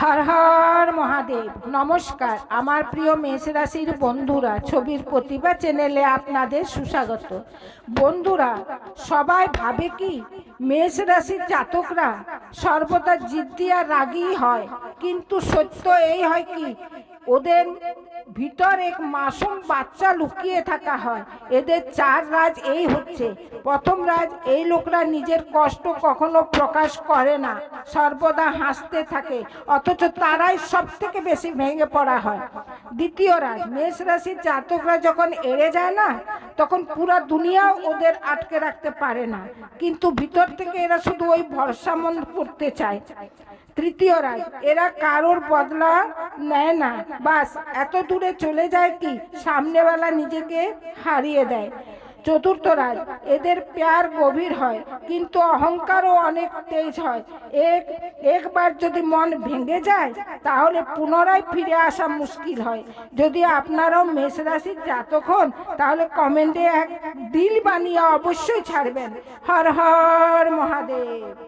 হর হর মহাদেব, নমস্কার। আমার প্রিয় মেষ রাশির বন্ধুরা, ছবির প্রতিভা চ্যানেলে আপনাদের সুস্বাগত। বন্ধুরা, সবাই ভাবে কি মেষ রাশির জাতকরা সর্বদা জিদ্দি আর রাগী হয়, কিন্তু সত্য এই হয় কি, ওদের ভিতর এক মাসুম বাচ্চা লুকিয়ে থাকা হয়। এদের চার রাজ এই হচ্ছে। প্রথম রাজ এই লোকরা নিজের কষ্ট কখনো প্রকাশ করে না। সর্বদা হাসতে থাকে, অথচ তারাই সব থেকে বেশি ভেঙে পড়া হয়। দ্বিতীয় রাজ, মেষ রাশির জাতকরা যখন এড়ে যায় না, তখন পুরা দুনিয়াও ওদের আটকে রাখতে পারে না। কিন্তু ভিতর থেকে এরা শুধু ওই ভরসা মন করতে চায়। তৃতীয় রাজ, এরা কারোর বদলা নেয় না। বাস এত দূরে চলে যায় কি? সামনেওয়ালা নিজেকে হারিয়ে দেয়। চতুর্থ রাজ, এদের প্যার গভীর হয়, কিন্তু অহংকারও অনেক তেজ হয়। এক, একবার যদি মন ভেঙে যায়, তাহলে পুনরায় ফিরে আসা মুশকিল হয়। যদি আপনারাও মেষ রাশির জাতক হন, তাহলে কমেন্টে এক দিল বানিয়ে অবশ্যই ছাড়বেন। হর হর মহাদেব।